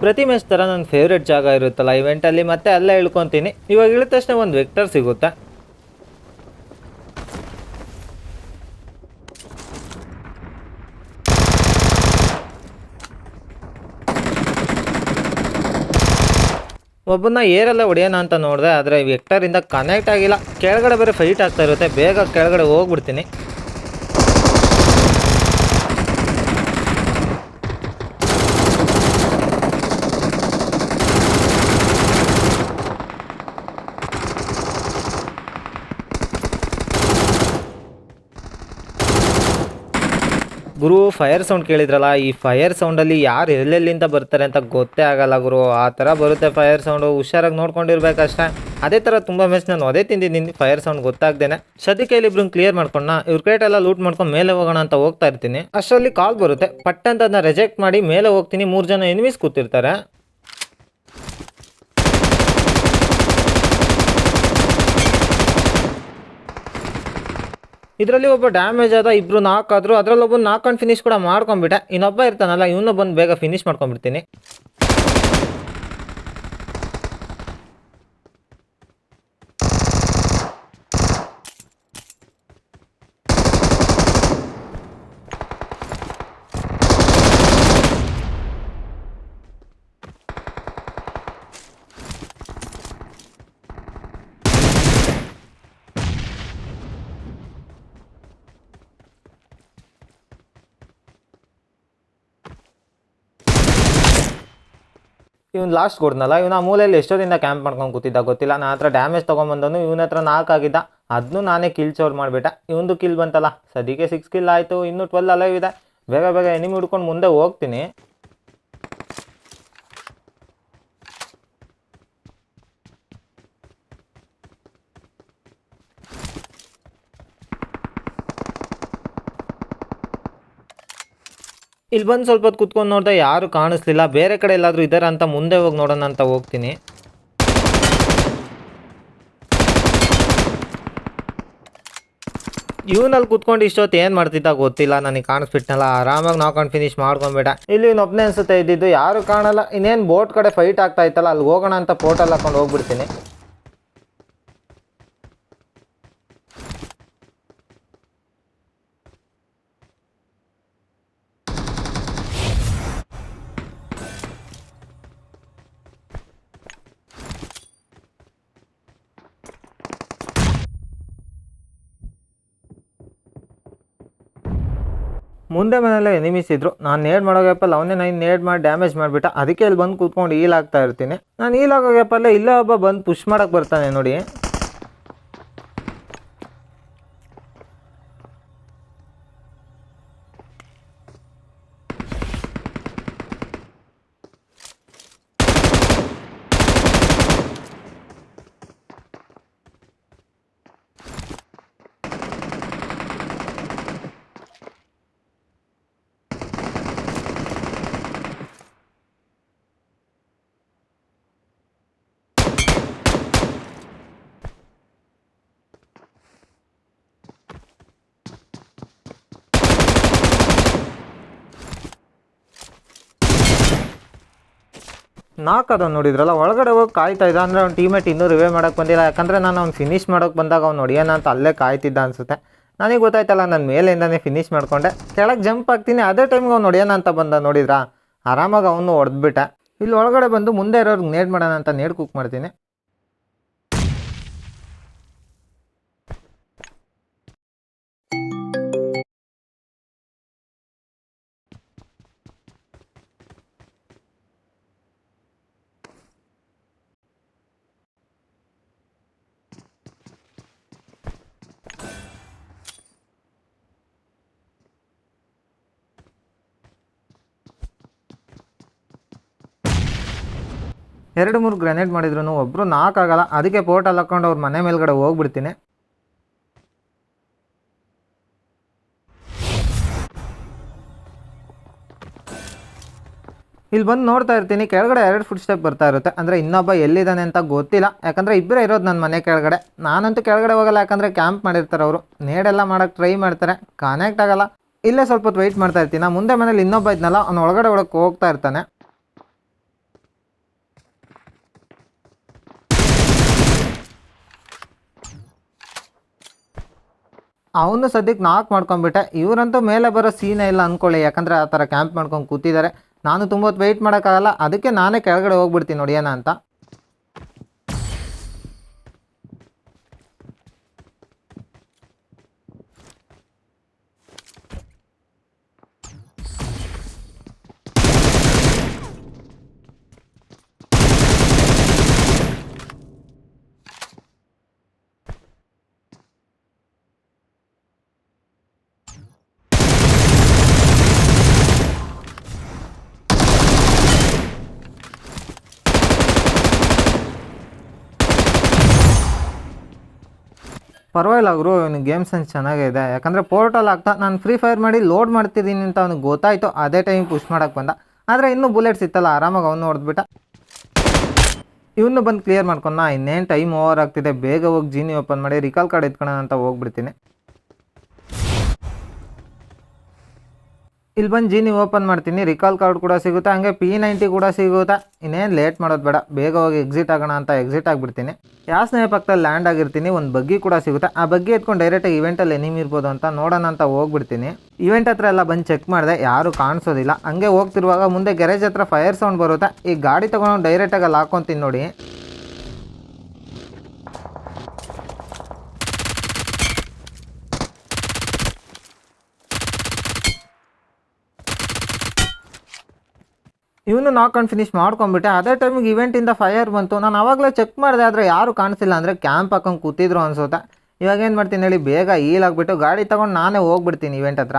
ಪ್ರತಿ ಮ್ಯಾಚ್ ಥರ ನನ್ನ ಫೇವ್ರೆಟ್ ಜಾಗ ಇರುತ್ತಲ್ಲ ಇವೆಂಟಲ್ಲಿ ಮತ್ತೆ ಅಲ್ಲೇ ಇಳ್ಕೊತೀನಿ. ಇವಾಗ ಇಳಿದ ತಕ್ಷಣ ಒಂದು ವೆಕ್ಟರ್ ಸಿಗುತ್ತೆ. ಒಬ್ಬನ ಏರೆಲ್ಲ ಹೊಡೆಯೋಣ ಅಂತ ನೋಡಿದೆ, ಆದರೆ ವೆಕ್ಟರಿಂದ ಕನೆಕ್ಟ್ ಆಗಿಲ್ಲ. ಕೆಳಗಡೆ ಬೇರೆ ಫೈಟ್ ಆಗ್ತಾ ಇರುತ್ತೆ, ಬೇಗ ಕೆಳಗಡೆ ಹೋಗ್ಬಿಡ್ತೀನಿ. ಗುರು ಫೈರ್ ಸೌಂಡ್ ಕೇಳಿದ್ರಲ್ಲ, ಈ ಫೈರ್ ಸೌಂಡಲ್ಲಿ ಯಾರು ಎಲ್ಲೆಲ್ಲಿಂದ ಬರ್ತಾರೆ ಅಂತ ಗೊತ್ತೇ ಆಗಲ್ಲ ಗುರು. ಆ ಥರ ಬರುತ್ತೆ ಫೈರ್ ಸೌಂಡು ಹುಷಾರಾಗಿ ನೋಡ್ಕೊಂಡಿರ್ಬೇಕಷ್ಟೇ ಅದೇ ಥರ ತುಂಬ ಮೆಸ್ ನಾನು ಅದೇ ತಿಂದಿದ್ದೀನಿ ಫೈರ್ ಸೌಂಡ್ ಗೊತ್ತಾಗ್ದೇನೆ. ಸದ್ಯಕ್ಕೆ ಇಲ್ಲಿ ಇಬ್ರನ್ನ ಕ್ಲಿಯರ್ ಮಾಡ್ಕೊಂಡ ಇವ್ರ ಕ್ರೇಟ್ ಎಲ್ಲ ಲೂಟ್ ಮಾಡ್ಕೊಂಡು ಮೇಲೆ ಹೋಗೋಣ ಅಂತ ಹೋಗ್ತಾ ಇರ್ತೀನಿ. ಅಷ್ಟರಲ್ಲಿ ಕಾಲ್ ಬರುತ್ತೆ. ಪಟ್ ಅಂತ ಅದನ್ನ ರಿಜೆಕ್ಟ್ ಮಾಡಿ ಮೇಲೆ ಹೋಗ್ತೀನಿ. ಮೂರು ಜನ ಎನಿಮೀಸ್ ಕೂತಿರ್ತಾರೆ. ಇದರಲ್ಲಿ ಒಬ್ಬ ಡ್ಯಾಮೇಜ್ ಆದ ಇಬ್ರು ನಾಕ್ ಆದ್ರು, ಅದ್ರಲ್ಲಿ ಒಬ್ಬ ನಾಕ್ ಫಿನಿಶ್ ಕೂಡ ಮಾಡ್ಕೊಂಡ್ಬಿಟ್ಟೆ. ಇನ್ನೊಬ್ಬ ಇರ್ತಾನಲ್ಲ, ಇವನು ಬಂದು ಬೇಗ ಫಿನಿಶ್ ಮಾಡ್ಕೊಂಡ್ಬಿಡ್ತೀನಿ. ಇವ್ನು ಲಾಸ್ಟ್ ಕೊಡ್ನಲ್ಲ, ಇವ್ನ ಆ ಮೂಲೆಯಲ್ಲಿ ದಿನ ಕ್ಯಾಂಪ್ ಮಾಡ್ಕೊಂಡು ಕೂತಿದ್ದ ಗೊತ್ತಿಲ್ಲ. ನಾನು ಹತ್ರ ಡ್ಯಾಮೇಜ್ ತೊಗೊಂಬಂದನು ಇವನ ಹತ್ರ ನಾಲ್ಕು ಆಗಿದ್ದ. ಅದನ್ನು ನಾನೇ ಕಿಲ್ ಚೋರ್ ಮಾಡಿಬಿಟ್ಟೆ. ಇವಂದು ಕಿಲ್ ಬಂತಲ್ಲ. ಸದ್ಯಕ್ಕೆ ಸಿಕ್ಸ್ ಕಿಲ್ ಆಯಿತು, ಇನ್ನೂ ಟ್ವೆಲ್ ಅಲೈವ್ ಇದೆ. ಬೇಗ ಬೇಗ ಎನಿಮಿ ಹುಡ್ಕೊಂಡು ಮುಂದೆ ಹೋಗ್ತೀನಿ. ಇಲ್ಲಿ ಬಂದು ಸ್ವಲ್ಪ ಹೊತ್ತು ಕುತ್ಕೊಂಡು ನೋಡಿದೆ ಯಾರು ಕಾಣಿಸ್ಲಿಲ್ಲ. ಬೇರೆ ಕಡೆ ಎಲ್ಲಾದರೂ ಇದ್ದಾರೆ ಅಂತ ಮುಂದೆ ಹೋಗಿ ನೋಡೋಣ ಅಂತ ಹೋಗ್ತೀನಿ. ಇವನಲ್ಲಿ ಕುತ್ಕೊಂಡು ಇಷ್ಟೊತ್ತು ಏನು ಮಾಡ್ತಿದ್ದ ಗೊತ್ತಿಲ್ಲ. ನನಗೆ ಕಾಣಿಸ್ಬಿಟ್ನಲ್ಲ. ಆರಾಮಾಗಿ ನಾಕೊಂಡು ಫಿನಿಶ್ ಮಾಡ್ಕೊಂಬೇಡ ಇಲ್ಲಿ ಒಬ್ಬನೇ ಅನ್ಸುತ್ತೆ ಇದ್ದಿದ್ದು. ಯಾರು ಕಾಣಲ್ಲ. ಇನ್ನೇನು ಬೋಟ್ ಕಡೆ ಫೈಟ್ ಆಗ್ತಾ ಇತ್ತಲ್ಲ. ಅಲ್ಲಿ ಹೋಗೋಣ ಅಂತ ಪೋಟಲ್ ಹಾಕೊಂಡು ಹೋಗ್ಬಿಡ್ತೀನಿ. ಮುಂದೆ ಮನೆಯಲ್ಲೇ ಎನಿಮೀಸ್ ಇದ್ರು ನಾನು ನೇಡ್ ಮಾಡೋ ಗ್ಯಾಪಲ್ಲಿ ಅವನೇ ನಾನು ನೇಡ್ ಮಾಡಿ ಡ್ಯಾಮೇಜ್ ಮಾಡಿಬಿಟ್ಟ, ಅದಕ್ಕೆ ಇಲ್ಲಿ ಬಂದು ಕೂತ್ಕೊಂಡು ಈಲ್ ಆಗ್ತಾ ಇರ್ತೀನಿ. ನಾನು ಈಲ್ ಆಗೋ ಗ್ಯಾಪಲ್ಲೇ ಇಲ್ಲೇ ಒಬ್ಬ ಬಂದು ಪುಷ್ ಮಾಡೋಕೆ ಬರ್ತಾನೆ ನೋಡಿ. ನಾಲ್ಕು ಅದನ್ನು ನೋಡಿದ್ರಲ್ಲ, ಒಳಗಡೆ ಹೋಗಿ ಕಾಯ್ತಾ ಇದ್ದ. ಅಂದರೆ ಅವ್ನ ಟೀಮೇಟ್ ಇನ್ನೂ ರಿವೇ ಮಾಡೋಕೆ ಬಂದಿಲ್ಲ. ಯಾಕಂದರೆ ನಾನು ಅವ್ನು ಫಿನಿಶ್ ಮಾಡೋಕೆ ಬಂದಾಗ ಅವ್ನು ಹೊಡಿಯೋಣ ಅಂತ ಅಲ್ಲೇ ಕಾಯ್ತಿದ್ದ ಅನಿಸುತ್ತೆ. ನನಗೆ ಗೊತ್ತಾಯ್ತಲ್ಲ, ನಾನು ಮೇಲಿಂದನೇ ಫಿನಿಶ್ ಮಾಡ್ಕೊಂಡೆ. ಕೆಳಗೆ ಜಂಪ್ ಆಗ್ತೀನಿ ಅದೇ ಟೈಮ್ಗೆ ಅವ್ನು ಹೊಡಿಯೋಣ ಅಂತ ಬಂದ ನೋಡಿದ್ರಾ? ಆರಾಮಾಗಿ ಅವನು ಹೊಡೆದ್ಬಿಟ್ಟೆ. ಇಲ್ಲಿ ಒಳಗಡೆ ಬಂದು ಮುಂದೆ ಇರೋರ್ಗೆ ನೇಡ್ ಮಾಡೋಣ ಅಂತ ನೇಡ್ ಕುಕ್ ಮಾಡ್ತೀನಿ. ಎರಡು ಮೂರು ಗ್ರೆನೇಡ್ ಮಾಡಿದ್ರು ಒಬ್ಬರು ನಾಲ್ಕಾಗಲ್ಲ ಅದಕ್ಕೆ ಪೋರ್ಟಲ್ ಹಾಕ್ಕೊಂಡು ಅವ್ರ ಮನೆ ಮೇಲ್ಗಡೆ ಹೋಗ್ಬಿಡ್ತೀನಿ. ಇಲ್ಲಿ ಬಂದು ನೋಡ್ತಾ ಇರ್ತೀನಿ, ಕೆಳಗಡೆ ಎರಡು ಫುಟ್ ಸ್ಟೆಪ್ ಬರ್ತಾ ಇರುತ್ತೆ. ಅಂದರೆ ಇನ್ನೊಬ್ಬ ಎಲ್ಲಿದ್ದಾನೆ ಅಂತ ಗೊತ್ತಿಲ್ಲ. ಯಾಕಂದರೆ ಇಬ್ಬರೇ ಇರೋದು ನನ್ನ ಮನೆ ಕೆಳಗಡೆ. ನಾನಂತೂ ಕೆಳಗಡೆ ಹೋಗಲ್ಲ, ಯಾಕಂದರೆ ಕ್ಯಾಂಪ್ ಮಾಡಿರ್ತಾರೆ ಅವರು. ನೇಡೆಲ್ಲ ಮಾಡೋಕ್ಕೆ ಟ್ರೈ ಮಾಡ್ತಾರೆ ಕನೆಕ್ಟ್ ಆಗಲ್ಲ. ಇಲ್ಲೇ ಸ್ವಲ್ಪ ಹೊತ್ತು ವೆಯ್ಟ್ ಮಾಡ್ತಾ ಇರ್ತೀನಿ. ಮುಂದೆ ಮನೇಲಿ ಇನ್ನೊಬ್ಬ ಇದ್ನಲ್ಲ, ಅವ್ನು ಒಳಗಡೆ ಒಳಗೆ ಹೋಗ್ತಾ ಇರ್ತಾನೆ. ಅವನು ಸದ್ಯಕ್ಕೆ ನಾಕ್ ಮಾಡ್ಕೊಂಬಿಟ್ಟೆ ಇವರಂತೂ ಮೇಲೆ ಬರೋ ಸೀನೇ ಇಲ್ಲ ಅಂದ್ಕೊಳ್ಳಿ ಯಾಕಂದರೆ ಆ ಥರ ಕ್ಯಾಂಪ್ ಮಾಡ್ಕೊಂಡು ಕೂತಿದ್ದಾರೆ. ನಾನು ತುಂಬ ಹೊತ್ತು ವೆಯ್ಟ್ ಮಾಡೋಕ್ಕಾಗಲ್ಲ. ಅದಕ್ಕೆ ನಾನೇ ಕೆಳಗಡೆ ಹೋಗ್ಬಿಡ್ತೀನಿ. ನೋಡಿಯೋಣ ಅಂತ. ಪರವಾಗಿಲ್ಲ ಗುರು ಇವನು ಗೇಮ್ಸ್ ಅಂತ ಚೆನ್ನಾಗಿದೆ ಯಾಕಂದರೆ ಪೋರ್ಟಲ್ ಆಗ್ತಾ ನಾನು ಫ್ರೀ ಫೈರ್ ಮಾಡಿ ಲೋಡ್ ಮಾಡ್ತಿದ್ದೀನಿ ಅಂತ ಅವ್ನಿಗೆ ಗೊತ್ತಾಯಿತು, ಅದೇ ಟೈಮ್ ಪುಷ್ ಮಾಡೋಕ್ಕೆ ಬಂದ. ಆದರೆ ಇನ್ನೂ ಬುಲೆಟ್ಸ್ ಇತ್ತಲ್ಲ, ಆರಾಮಾಗಿ ಅವನು ಹೊಡೆದ್ಬಿಟ್ಟ. ಇವನು ಬಂದು ಕ್ಲಿಯರ್ ಮಾಡ್ಕೊಂಡ ಇನ್ನೇನು ಟೈಮ್ ಓವರ್ ಆಗ್ತಿದೆ, ಬೇಗ ಹೋಗಿ ಜೀನಿ ಓಪನ್ ಮಾಡಿ ರಿಕಾಲ್ ಕಾರ್ಡ್ ಎತ್ಕೊಳ್ಳೋಣ ಅಂತ ಹೋಗ್ಬಿಡ್ತೀನಿ. ಇಲ್ಲಿ ಬಂದು ಜೀನಿ ಓಪನ್ ಮಾಡ್ತೀನಿ. ರಿಕಾಲ್ ಕಾರ್ಡ್ ಕೂಡ ಸಿಗುತ್ತೆ. ಹಂಗೆ ಪಿ ನೈಂಟಿ ಕೂಡ ಸಿಗುತ್ತೆ. ಇನ್ನೇನು ಲೇಟ್ ಮಾಡೋದು ಬೇಡ. ಬೇಗ ಹೋಗಿ ಎಕ್ಸಿಟ್ ಆಗೋಣ ಅಂತ ಎಕ್ಸಿಟ್ ಆಗಿಬಿಡ್ತೀನಿ. ಯಾಸ್ನೇ ಪಕ್ಕದಲ್ಲಿ ಲ್ಯಾಂಡ್ ಆಗಿರ್ತೀನಿ, ಒಂದು ಬಗ್ಗಿ ಕೂಡ ಸಿಗುತ್ತೆ. ಆ ಬಗ್ಗಿ ಎತ್ಕೊಂಡು ಡೈರೆಕ್ಟಾಗಿ ಇವೆಂಟಲ್ಲಿ ಎನಿಮ್ ಇರ್ಬೋದು ಅಂತ ನೋಡೋಣ ಅಂತ ಹೋಗ್ಬಿಡ್ತೀನಿ. ಇವೆಂಟ್ ಹತ್ರ ಎಲ್ಲ ಬಂದು ಚೆಕ್ ಮಾಡಿದೆ. ಯಾರು ಕಾಣಿಸೋದಿಲ್ಲ. ಹಂಗೆ ಹೋಗ್ತಿರುವಾಗ ಮುಂದೆ ಗ್ಯಾರೇಜ್ ಹತ್ರ ಫೈರ್ ಸೌಂಡ್ ಬರುತ್ತೆ. ಈ ಗಾಡಿ ತೊಗೊಂಡು ಡೈರೆಕ್ಟಾಗಿ ಅಲ್ಲಿ ಹಾಕೊತೀನಿ ನೋಡಿ. ಇವನು ನಾಕ್ ಆನ್ ಫಿನಿಶ್ ಮಾಡ್ಕೊಂಡ್ಬಿಟ್ಟೆ. ಅದೇ ಟೈಮಿಗೆ ಇವೆಂಟಿಂದ ಫೈರ್ ಬಂತು. ನಾನು ಆವಾಗಲೇ ಚೆಕ್ ಮಾಡಿದೆ, ಆದರೆ ಯಾರು ಕಾಣಿಸಿಲ್ಲ ಅಂದರೆ ಕ್ಯಾಂಪ್ ಹಾಕೊಂಡು ಕೂತಿದ್ರು ಅನ್ಸುತ್ತೆ. ಇವಾಗ ಏನು ಮಾಡ್ತೀನಿ ಹೇಳಿ, ಬೇಗ ಈಲ್ ಆಗಿಬಿಟ್ಟು ಗಾಡಿ ತೊಗೊಂಡು ನಾನೇ ಹೋಗ್ಬಿಡ್ತೀನಿ ಇವೆಂಟ್ ಹತ್ರ.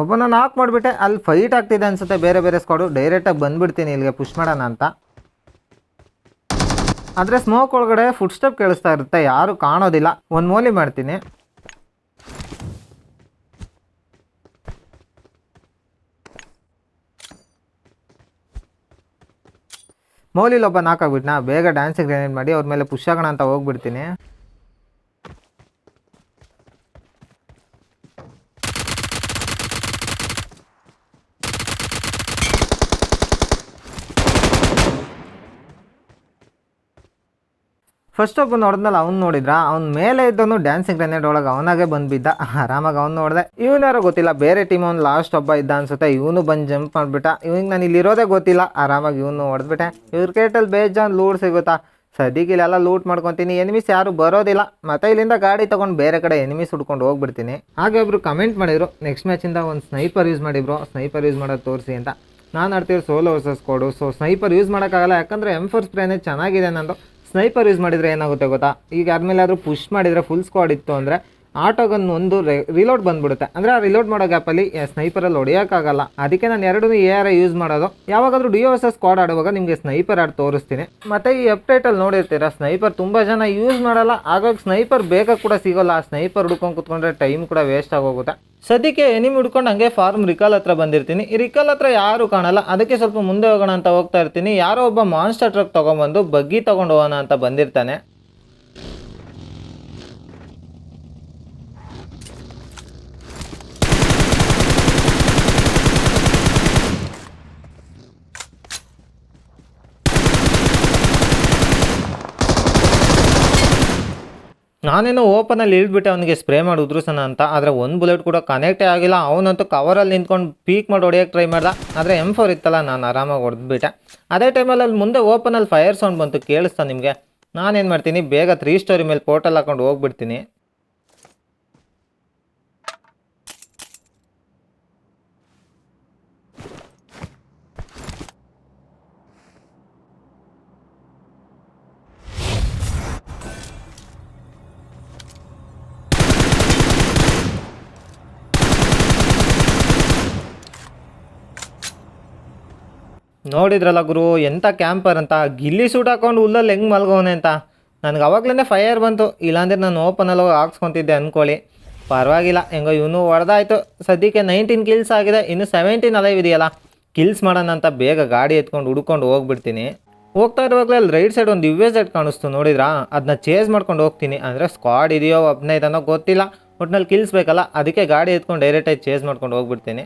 ಒಬ್ಬನ ನಾಕ್ ಮಾಡಿಬಿಟ್ಟೆ. ಅಲ್ಲಿ ಫೈಟ್ ಆಗ್ತಿದೆ ಅನ್ಸುತ್ತೆ ಬೇರೆ ಬೇರೆ ಸ್ಕ್ವಾಡು ಡೈರೆಕ್ಟಾಗಿ ಬಂದುಬಿಡ್ತೀನಿ ಇಲ್ಲಿಗೆ ಪುಷ್ ಮಾಡೋಣ ಅಂತ. ಆದರೆ ಸ್ಮೋಕ್ ಒಳಗಡೆ ಫುಟ್ ಸ್ಟೆಪ್ ಕೇಳಿಸ್ತಾ ಇರುತ್ತೆ. ಯಾರು ಕಾಣೋದಿಲ್ಲ. ಒಂದು ಮೋಲಿ ಮಾಡ್ತೀನಿ. ಮೌಲಿಲಿ ಒಬ್ಬ ನಾಕಾಗ್ಬಿಟ್ನಾ ಬೇಗ ಡ್ಯಾನ್ಸ್ ಗ್ರೇನೇಡ್ ಮಾಡಿ ಅವ್ರ ಮೇಲೆ ಪುಷ್ ಆಗೋಣ ಅಂತ ಹೋಗ್ಬಿಡ್ತೀನಿ. ಫಸ್ಟ್ ಒಬ್ಬ ನೋಡಿದ್ಮೇಲೆ ಅವ್ನು ನೋಡಿದ್ರ? ಅವ್ನ ಮೇಲೆ ಇದ್ದವನು ಡ್ಯಾನ್ಸಿಂಗ್ ಗ್ರೆನೇಡ್ ಒಳಗೆ ಅವನಾಗೆ ಬಂದ್ಬಿದ್ದ. ಆರಾಮಾಗಿ ಅವ್ನು ನೋಡಿದೆ. ಇವನಾರು ಗೊತ್ತಿಲ್ಲ, ಬೇರೆ ಟೀಮ್ ಅವ್ನು ಲಾಸ್ಟ್ ಒಬ್ಬ ಇದ್ದ ಅನ್ಸುತ್ತೆ. ಇವನು ಬಂದು ಜಂಪ್ ಮಾಡಿಬಿಟ್ಟ. ಇವ್ನಿಗೆ ನಾನು ಇಲ್ಲಿರೋದೇ ಗೊತ್ತಿಲ್ಲ. ಆರಾಮಾಗಿ ಇವನು ಹೊಡೆದ್ಬಿಟ್ಟೆ. ಇವ್ರ ಕೇಟಲ್ಲಿ ಬೇಜಾನ್ ಲೂಡ್ ಸಿಗುತ್ತಾ? ಸದ್ಯಕ್ಕೆ ಇಲ್ಲೆಲ್ಲ ಲೂಟ್ ಮಾಡ್ಕೊತೀನಿ. ಎನಿಮಿಸ್ ಯಾರು ಬರೋದಿಲ್ಲ. ಮತ್ತೆ ಇಲ್ಲಿಂದ ಗಾಡಿ ತೊಗೊಂಡು ಬೇರೆ ಕಡೆ ಎನಿಮಿಸ್ ಹುಡ್ಕೊಂಡು ಹೋಗ್ಬಿಡ್ತೀನಿ. ಹಾಗೆ ಒಬ್ರು ಕಮೆಂಟ್ ಮಾಡಿದ್ರು. ನೆಕ್ಸ್ಟ್ ಮ್ಯಾಚಿಂದ ಒಂದು ಸ್ನೈಪರ್ ಯೂಸ್ ಮಾಡಿದ್ರು ಸ್ನೈಪರ್ ಯೂಸ್ ಮಾಡೋದು ತೋರಿಸಿ ಅಂತ. ನಾನು ಆಡ್ತೀವಿ ಸೋಲೋ ವರ್ಸಸ್ ಕೊಡು ಸೊ ಸ್ನೈಪರ್ ಯೂಸ್ ಮಾಡೋಕ್ಕಾಗಲ್ಲ. ಯಾಕಂದರೆ ಎಂ ಫೋರ್ ಸ್ಪ್ರೇನೇ ಚೆನ್ನಾಗಿದೆ ನಂದು. ಸ್ನೈಪರ್ ಯೂಸ್ ಮಾಡಿದರೆ ಏನಾಗುತ್ತೆ ಗೊತ್ತಾ? ಈಗ ಆದ್ಮೇಲೆ ಆದರೂ ಪುಷ್ ಮಾಡಿದರೆ ಫುಲ್ ಸ್ಕ್ವಾಡ್ ಇತ್ತು ಅಂದರೆ ಆಟೋಗನ್ ಒಂದು ರಿಲೋಡ್ ಬಂದ್ಬಿಡುತ್ತೆ. ಅಂದರೆ ಆ ರಿಲೋಡ್ ಮಾಡೋ ಗ್ಯಾಪಲ್ಲಿ ಸ್ನೈಪರಲ್ಲಿ ಹೊಡೆಯೋಕ್ಕಾಗಲ್ಲ. ಅದಕ್ಕೆ ನಾನು ಎರಡೂ ಎ ಆರ್ ಯೂಸ್ ಮಾಡೋದು. ಯಾವಾಗಾದರೂ ಡಿ ಎಸ್ ಸ್ಕ್ವಾಡ್ ಆಡುವಾಗ ನಿಮಗೆ ಸ್ನೈಪರ್ ಆಡ್ ತೋರಿಸ್ತೀನಿ. ಮತ್ತು ಈ ಅಪ್ಡೇಟಲ್ಲಿ ನೋಡಿರ್ತೀರಾ ಸ್ನೈಪರ್ ತುಂಬ ಜನ ಯೂಸ್ ಮಾಡಲ್ಲ. ಹಾಗಾಗಿ ಸ್ನೈಪರ್ ಬೇಗ ಕೂಡ ಸಿಗೋಲ್ಲ. ಆ ಸ್ನೈಪರ್ ಹುಡ್ಕೊಂಡು ಕುತ್ಕೊಂಡ್ರೆ ಟೈಮ್ ಕೂಡ ವೇಸ್ಟ್ ಆಗೋಗುತ್ತೆ ಸದ್ಯಕ್ಕೆ ಎನಿಮ್ ಹಿಡ್ಕೊಂಡು ಹಂಗೆ ಫಾರ್ಮ್ ರಿಕಾಲ್ ಹತ್ರ ಬಂದಿರ್ತೀನಿ. ಈ ರಿಕಾಲ್ ಹತ್ರ ಯಾರು ಕಾಣಲ್ಲ. ಅದಕ್ಕೆ ಸ್ವಲ್ಪ ಮುಂದೆ ಹೋಗೋಣ ಅಂತ ಹೋಗ್ತಾ ಇರ್ತೀನಿ. ಯಾರೋ ಒಬ್ಬ ಮಾನ್ಸ್ಟರ್ ಟ್ರಕ್ ತೊಗೊಂಬಂದು ಬಗ್ಗಿ ತೊಗೊಂಡು ಹೋಗೋಣ ಅಂತ ಬಂದಿರ್ತಾನೆ. ನಾನೇನೋ ಓಪನಲ್ಲಿ ಇಳಿದ್ಬಿಟ್ಟೆ, ಅವನಿಗೆ ಸ್ಪ್ರೇ ಮಾಡಿ ಉದ್ರಿಸೋಣ ಅಂತ. ಆದರೆ ಒಂದು ಬುಲೆಟ್ ಕೂಡ ಕನೆಕ್ಟೇ ಆಗಿಲ್ಲ. ಅವನಂತೂ ಕವರಲ್ಲಿ ನಿಂತ್ಕೊಂಡು ಪೀಕ್ ಮಾಡಿ ಹೊಡೆಯೋಕ್ಕೆ ಟ್ರೈ ಮಾಡ್ದೆ. ಆದರೆ ಎಂ ಫೋರ್ ಇತ್ತಲ್ಲ, ನಾನು ಆರಾಮಾಗಿ ಹೊಡೆದ್ಬಿಟ್ಟೆ. ಅದೇ ಟೈಮಲ್ಲಿ ಅಲ್ಲಿ ಮುಂದೆ ಓಪನಲ್ಲಿ ಫೈರ್ ಸೌಂಡ್ ಬಂತು, ಕೇಳಿಸ್ತಾ ನಿಮಗೆ? ನಾನೇನು ಮಾಡ್ತೀನಿ, ಬೇಗ ತ್ರೀ ಸ್ಟೋರಿ ಮೇಲೆ ಪೋರ್ಟಲ್ ಹಾಕೊಂಡು ಹೋಗ್ಬಿಡ್ತೀನಿ. ನೋಡಿದ್ರಲ್ಲ ಗುರು ಎಂಥ ಕ್ಯಾಂಪರ್ ಅಂತ? ಗಿಲ್ಲಿ ಸೂಟ್ ಹಾಕೊಂಡು ಉಲ್ಲಲ್ಲಿ ಹೆಂಗೆ ಮಲ್ಗೋನೆ ಅಂತ? ನನಗೆ ಅವಾಗ್ಲೇ ಫೈರ್ ಬಂತು. ಇಲ್ಲಾಂದ್ರೆ ನಾನು ಓಪನಲ್ಲಿ ಹೋಗಿ ಹಾಕ್ಸ್ಕೊತಿದ್ದೆ ಅಂದ್ಕೊಳ್ಳಿ ಪರವಾಗಿಲ್ಲ, ಹೆಂಗೋ ಇವನು ಹೊಡೆದಾಯ್ತು. ಸದ್ಯಕ್ಕೆ ನೈನ್ಟೀನ್ ಕಿಲ್ಸ್ ಆಗಿದೆ. ಇನ್ನು ಸೆವೆಂಟೀನ್ ಅಲೈವ್ ಇದೆಯಲ್ಲ? ಕಿಲ್ಸ್ ಮಾಡೋಣ ಅಂತ ಬೇಗ ಗಾಡಿ ಎತ್ಕೊಂಡು ಹುಡ್ಕೊಂಡು ಹೋಗ್ಬಿಡ್ತೀನಿ. ಹೋಗ್ತಾ ಇರುವಾಗಲೇ ಅಲ್ಲಿ ರೈಟ್ ಸೈಡ್ ಒಂದು ಯು ಎಸ್ ಎಡ್ ಕಾಣಿಸ್ತು, ನೋಡಿದ್ರಾ? ಅದನ್ನ ಚೇಸ್ ಮಾಡ್ಕೊಂಡು ಹೋಗ್ತೀನಿ. ಅಂದರೆ ಸ್ಕ್ವಾಡ್ ಇದೆಯೋ ಒಬ್ಬನೇ ಇದನ್ನೋ ಗೊತ್ತಿಲ್ಲ. ಒಟ್ನಲ್ಲಿ ಕಿಲ್ಸ್ ಬೇಕಲ್ಲ? ಅದಕ್ಕೆ ಗಾಡಿ ಎತ್ಕೊಂಡು ಡೈರೆಕ್ಟಾಗಿ ಚೇಸ್ ಮಾಡ್ಕೊಂಡು ಹೋಗ್ಬಿಡ್ತೀನಿ.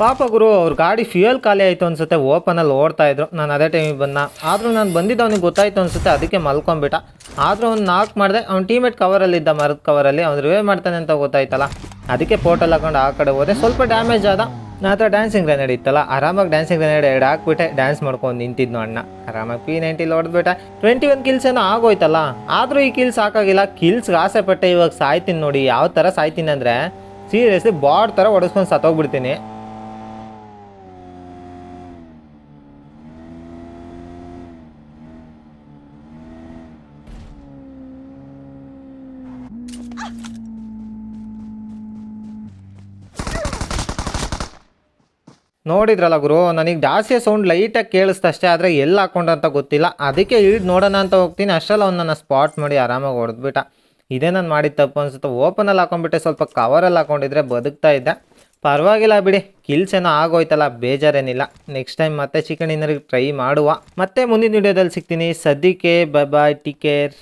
ಪಾಪ ಗುರು, ಅವ್ರ ಗಾಡಿ ಫ್ಯೂಯಲ್ ಖಾಲಿ ಆಯಿತು ಅನ್ಸುತ್ತೆ ಓಪನಲ್ಲಿ ಓಡ್ತಾ ಇದ್ರು. ನಾನು ಅದೇ ಟೈಮಿಗೆ ಬಂದ ಆದರೂ ನಾನು ಬಂದಿದ್ದ ಅವ್ನಿಗೆ ಗೊತ್ತಾಯ್ತು ಅನಿಸುತ್ತೆ, ಅದಕ್ಕೆ ಮಲ್ಕೊಂಬಿಟ್ಟ. ಆದರೂ ಅವ್ನು ನಾಕ್ ಮಾಡಿದೆ, ಅವ್ನ ಟೀಮೇಟ್ ಕವರಲ್ಲಿದ್ದ ಮರದ ಕವರಲ್ಲಿ ಅವ್ನು ರಿವೇ ಮಾಡ್ತಾನೆ ಅಂತ ಗೊತ್ತಾಯ್ತಲ್ಲ. ಅದಕ್ಕೆ ಪೋಟಲ್ ಹಾಕೊಂಡು ಆ ಕಡೆ ಹೋದೆ. ಸ್ವಲ್ಪ ಡ್ಯಾಮೇಜ್ ಆದ. ನಾ ಹತ್ರ ಡ್ಯಾನ್ಸಿಂಗ್ ಗ್ರೆನೇಡ್ ಇತ್ತಲ್ಲ, ಆರಾಮಾಗಿ ಡ್ಯಾನ್ಸಿಂಗ್ ಗ್ರೆನೇಡ್ ಎರಡು ಹಾಕ್ಬಿಟ್ಟೆ. ಡ್ಯಾನ್ಸ್ ಮಾಡ್ಕೊಂಡು ನಿಂತಿದ್ನು ಅಣ್ಣ. ಆರಾಮಾಗಿ ಪಿ ನೈಂಟಿಲಿ ಹೊಡೆದ್ಬಿಟ್ಟೆ. ಟ್ವೆಂಟಿ ಒನ್ ಕಿಲ್ಸ್ ಏನೋ ಆಗೋಯ್ತಲ್ಲ. ಆದರೂ ಈ ಕಿಲ್ಸ್ ಹಾಕಾಗಿಲ್ಲ ಕಿಲ್ಸ್ಗೆ ಆಸೆ ಪಟ್ಟೆ ಇವಾಗ ಸಾಯ್ತೀನಿ ನೋಡಿ, ಯಾವ ಥರ ಸಾಯ್ತೀನಿ ಅಂದರೆ ಸೀರಿಯಸ್ಲಿ ಬಾಡ್ ಥರ ಹೊಡೆಸ್ಕೊಂಡು ಸತ್ತೋಗ್ಬಿಡ್ತೀನಿ. ನೋಡಿದ್ರಲ್ಲ ಗುರು, ನನಗೆ ಜಾಸ್ತಿ ಸೌಂಡ್ ಲೈಟಾಗಿ ಕೇಳಿಸ್ತು ಅಷ್ಟೇ ಆದರೆ ಎಲ್ಲಿ ಹಾಕೊಂಡು ಅಂತ ಗೊತ್ತಿಲ್ಲ. ಅದಕ್ಕೆ ಹಿಡಿದು ನೋಡೋಣ ಅಂತ ಹೋಗ್ತೀನಿ. ಅಷ್ಟರಲ್ಲಿ ಅವ್ನು ನನ್ನ ಸ್ಪಾಟ್ ಮಾಡಿ ಆರಾಮಾಗಿ ಹೊಡೆದ್ಬಿಟ್ಟ. ಇದೇ ನಾನು ಮಾಡಿದ ತಪ್ಪು ಅನಿಸುತ್ತೆ. ಓಪನಲ್ಲಿ ಹಾಕೊಂಡ್ಬಿಟ್ಟೆ, ಸ್ವಲ್ಪ ಕವರಲ್ಲಿ ಹಾಕೊಂಡಿದ್ರೆ ಬದುಕ್ತಾ ಇದ್ದೆ. ಪರವಾಗಿಲ್ಲ ಬಿಡಿ. ಕಿಲ್ಸ್ ಏನೋ ಆಗೋಯ್ತಲ್ಲ, ಬೇಜಾರೇನಿಲ್ಲ. ನೆಕ್ಸ್ಟ್ ಟೈಮ್ ಮತ್ತೆ ಚಿಕನ್ ಇನ್ನರಿಗೆ ಟ್ರೈ ಮಾಡುವ. ಮತ್ತೆ ಮುಂದಿನ ವಿಡಿಯೋದಲ್ಲಿ ಸಿಗ್ತೀನಿ. ಸದ್ಯಕ್ಕೆ ಬೈ ಬಾಯ್ ಟೇಕ್ ಕೇರ್